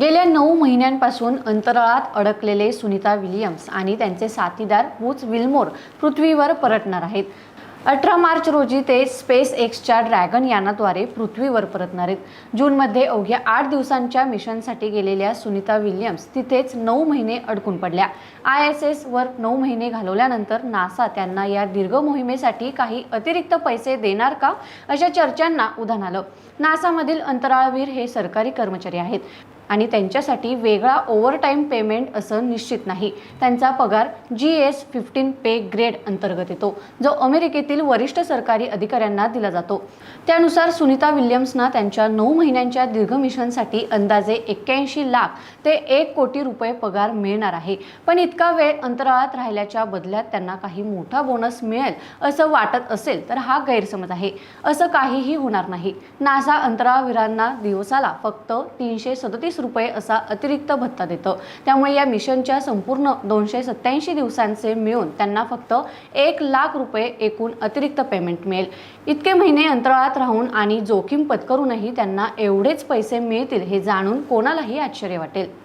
गेल्या नऊ महिन्यांपासून अंतराळात अडकलेले सुनीता विलियम्स आणि त्यांचे साथीदार वूच विल्मोर पृथ्वीवर परतणार आहेत. अठरा मार्च रोजी ते स्पेस एक्सच्या ड्रॅगन यानाद्वारे पृथ्वीवर परतणार आहेत. जूनमध्ये अवघ्या आठ दिवसांच्या मिशनसाठी गेलेल्या सुनीता विल्यम्स तिथेच नऊ महिने अडकून पडल्या. आय एस एसवर नऊ महिने घालवल्यानंतर नासा त्यांना या दीर्घ मोहिमेसाठी काही अतिरिक्त पैसे देणार का अशा चर्चांना उधाण आलं. नासामधील अंतराळवीर हे सरकारी कर्मचारी आहेत. आणि त्यांच्यासाठी वेगळा ओव्हरटाईम पेमेंट असं निश्चित नाही. त्यांचा पगार G S fifteen pay grade अंतर्गत येतो जो अमेरिकेतील वरिष्ठ सरकारी अधिकाऱ्यांना दिला जातो. त्यानुसार सुनीता विल्यम्सना त्यांच्या नऊ महिन्यांच्या दीर्घ मिशनसाठी अंदाजे एक्क्याऐंशी लाख ते एक कोटी रुपये पगार मिळणार आहे. पण इतका वेळ अंतराळात राहिल्याच्या बदल्यात त्यांना काही मोठा बोनस मिळेल असं वाटत असेल तर हा गैरसमज आहे. असं काहीही होणार नाही. नासा अंतराळवीरांना दिवसाला फक्त तीनशे सदतीस रुपये असा अतिरिक्त भत्ता देतं. त्यामुळे या मिशनच्या संपूर्ण दोनशे सत्याऐंशी दिवसांचे मिळून त्यांना फक्त एक लाख रुपये एकूण अतिरिक्त पेमेंट मिळेल. इतके महिने अंतराळात राहून आणि जोखीम पत्करूनही त्यांना एवढेच पैसे मिळतील हे जाणून कोणालाही आश्चर्य वाटेल.